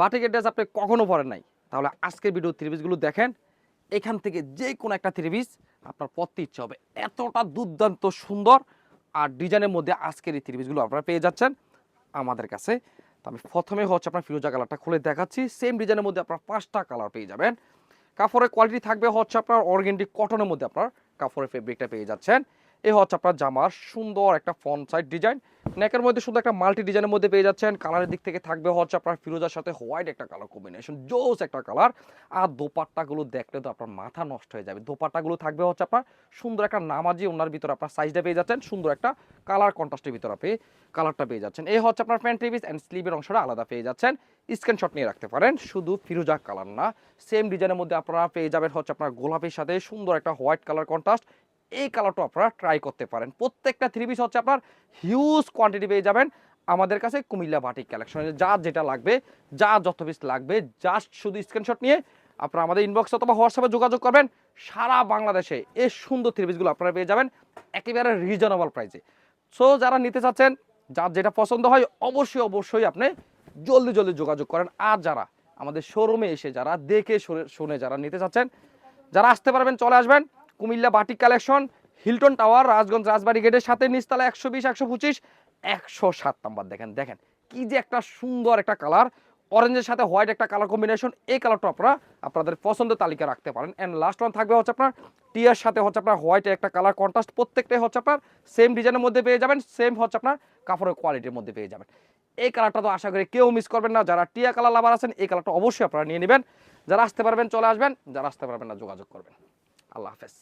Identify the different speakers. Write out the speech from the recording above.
Speaker 1: বাটিকের ড্রেস আপনি কখনো পরেন নাই। তাহলে আজকের ভিডিও থ্রি পিসগুলো দেখেন, এখান থেকে যে কোনো একটা থ্রি পিস আপনার পরতে ইচ্ছে হবে। এতটা দুর্দান্ত সুন্দর আর ডিজাইনের মধ্যে আজকের এই থ্রি পিসগুলো আপনারা পেয়ে যাচ্ছেন আমাদের কাছে। তো আমি প্রথমে হচ্ছে আপনার ফিরোজা কালারটা খুলে দেখাচ্ছি। সেম ডিজাইনের মধ্যে আপনার পাঁচটা কালার পেয়ে যাবেন। কাপড়ের কোয়ালিটি থাকবে হচ্ছে আপনার অর্গেন্ডি কটনের মধ্যে আপনার কাপড়ের ফেব্রিকটা পেয়ে যাচ্ছেন। এই হচ্ছে আপনার জামার সুন্দর একটা ফ্রন্ট সাইড ডিজাইন নেকের মধ্যে শুধু একটা মাল্টি ডিজাইনের মধ্যে পেয়ে যাচ্ছেন। কালারের দিক থেকে থাকবে হচ্ছে আপনার ফিরোজার সাথে হোয়াইট একটা কালার কম্বিনেশন, জোস একটা কালার। আর দোপাট্টাগুলো দেখলে তো আপনার মাথা নষ্ট হয়ে যাবে। দোপাট্টাগুলো থাকবে হচ্ছে আপনার সুন্দর একটা নামাজি ওনার ভিতরে আপনার সাইজটা পেয়ে যাচ্ছেন। সুন্দর একটা কালার কন্ট্রাস্টের ভিতরে আপনি কালারটা পেয়ে যাচ্ছেন। এই হচ্ছে আপনার প্যান্ট টিভিস অ্যান্ড স্লিভের অংশটা আলাদা পেয়ে যাচ্ছেন। স্ক্রিনশট নিয়ে রাখতে পারেন। শুধু ফিরোজা কালার না সেম ডিজাইনের মধ্যে আপনারা পেয়ে যাবেন হচ্ছে আপনার গোলাপির সাথে সুন্দর একটা হোয়াইট কালার কন্ট্রাস্ট এই কালারটা আপনারা ট্রাই করতে পারেন। প্রত্যেকটা থ্রি পিস হচ্ছে আপনার হিউজ কোয়ান্টিটি পেয়ে যাবেন। আমাদের কাছে কুমিল্লা বাটিক কালেকশনে যা যেটা লাগবে, যা যত পিস লাগবে জাস্ট শুধু স্ক্রিনশট নিয়ে আপনারা আমাদের ইনবক্স অথবা হোয়াটসঅ্যাপে যোগাযোগ করবেন। সারা বাংলাদেশে এই সুন্দর থ্রি পিসগুলো আপনারা পেয়ে যাবেন একেবারে রিজনেবল প্রাইসে সো যারা নিতে চাচ্ছেন, যার যেটা পছন্দ হয়, অবশ্যই অবশ্যই আপনি জলদি জলদি যোগাযোগ করেন। আর যারা আমাদের শোরুমে এসে, যারা দেখে, শুনে- শুনে যারা নিতে চাচ্ছেন, যারা আসতে পারবেন, চলে আসবেন। Cumilla batik collection, Hilton tower, Rajganj Rajbari গেটের সাথে নিচতলা একশো বিশ, একশো পঁচিশ, একশো সাত নাম্বার। দেখেন দেখেন, কি যে একটা সুন্দর একটা কালার। অরেঞ্জের সাথে হোয়াইট একটা কালার কম্বিনেশন এই কালারটা আপনারা আপনাদের পছন্দের তালিকা রাখতে পারেন। অ্যান্ড লাস্ট ওয়ান থাকবে হচ্ছে আপনার টিয়ার সাথে হচ্ছে আপনার হোয়াইটের একটা কালার কন্ট্রাস্ট প্রত্যেকটাই হচ্ছে আপনার সেম ডিজাইনের মধ্যে পেয়ে যাবেন সেম হচ্ছে আপনার কাপড়ের কোয়ালিটির মধ্যে পেয়ে যাবেন। এই কালারটা তো আশা করি কেউ মিস করবেন না। যারা টিয়া কালার লাভার আছেন, এই কালারটা অবশ্যই আপনারা নিয়ে নেবেন। যারা আসতে পারবেন, চলে আসবেন। যারা আসতে পারবেন না, যোগাযোগ করবেন। আল্লাহ হাফেজ।